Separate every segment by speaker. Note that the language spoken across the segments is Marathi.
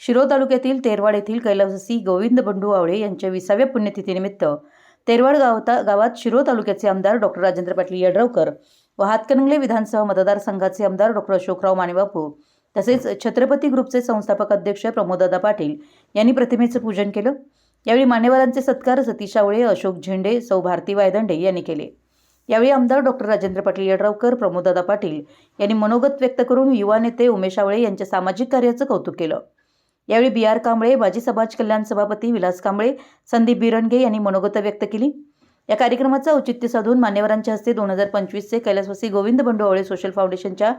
Speaker 1: शिरो तालुक्यातील तेरवाड येथील कैलासवासी गोविंद बंडू आवळे यांच्या विसाव्या पुण्यतिथीनिमित्त तेरवाड गावता गावात शिरो तालुक्याचे आमदार डॉक्टर राजेंद्र पाटील यड्रावकर व हातकणंगले विधानसभा मतदारसंघाचे आमदार डॉक्टर अशोकराव मानेबापू तसेच छत्रपती ग्रुपचे संस्थापक अध्यक्ष प्रमोददादा पाटील यांनी प्रतिमेचं पूजन केलं. यावेळी मान्यवरांचे सत्कार सतीश आवळे अशोक झेंडे सौ भारती वायदंडे यांनी केले. यावेळी आमदार डॉक्टर राजेंद्र पाटील यड्रावकर प्रमोददादा पाटील यांनी मनोगत व्यक्त करून युवा नेते उमेश आवळे यांच्या सामाजिक कार्याचं कौतुक केलं. यावेळी बी आर कांबळे माजी समाज कल्याण सभापती विलास कांबळे संदीप बिरणगे यांनी मनोगत व्यक्त केली. या कार्यक्रमाचं औचित्य साधून मान्यवरांच्या हस्ते दोन हजार पंचवीसचे कैलासवासी गोविंद बंडोवळे सोशल फाउंडेशनच्या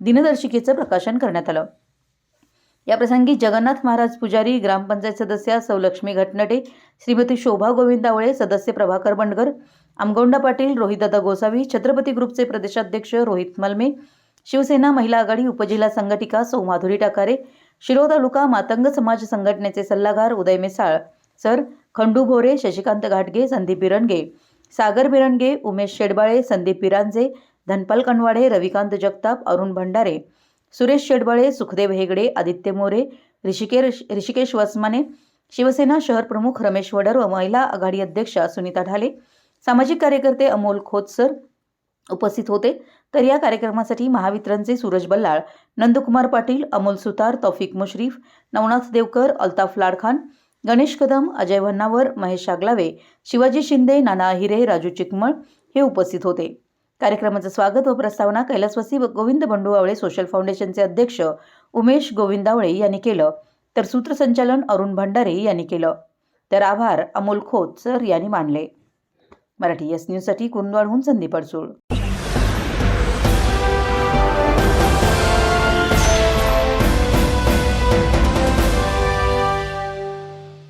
Speaker 1: दिनदर्शिकेचं प्रकाशन करण्यात आलं. याप्रसंगी जगन्नाथ महाराज पुजारी ग्रामपंचायत सदस्या सौलक्ष्मी घटनटे श्रीमती शोभा गोविंदावळे सदस्य प्रभाकर बंडगर आमगोंडा पाटील रोहितदादा गोसावी छत्रपती ग्रुपचे प्रदेशाध्यक्ष रोहित मलमे शिवसेना महिला आघाडी उपजिल्हा संघटिका सौमाधुरी टाकारे शिरो तालुका मातंग समाज संघटनेचे सल्लागार उदय मिसाळ सर खंडू भोरे शशिकांत घाटगे संदीप बिरणगे सागर बिरणगे उमेश शेडबाळे संदीप बिरांजे धनपाल कणवाडे रविकांत जगताप अरुण भंडारे सुरेश शेडबाळे सुखदेव हेगडे आदित्य मोरे ऋषिके ऋषिकेश वसमाने शिवसेना शहर प्रमुख रमेश वडर व महिला आघाडी अध्यक्षा सुनीता ढाले सामाजिक कार्यकर्ते अमोल खोतसर उपस्थित होते. तर या कार्यक्रमासाठी महावितरणचे सूरज बल्लाळ नंदकुमार पाटील अमोल सुतार तौफिक मुश्रीफ नवनाथ देवकर अल्ताफ लाडखान गणेश कदम अजय भन्नावर महेश आगलावे शिवाजी शिंदे नाना अहिरे राजू चिकमळ हे उपस्थित होते. कार्यक्रमाचं स्वागत व प्रस्तावना कैलासवासी व गोविंद बंडू आवळे सोशल फाउंडेशनचे अध्यक्ष उमेश गोविंदावळे यांनी केलं तर सूत्रसंचालन अरुण भंडारे यांनी केलं. तर आभार अमोल खोत सर यांनी मानले. मराठी एस न्यूजसाठी कुंदवाडहून संदीप अडसूळ.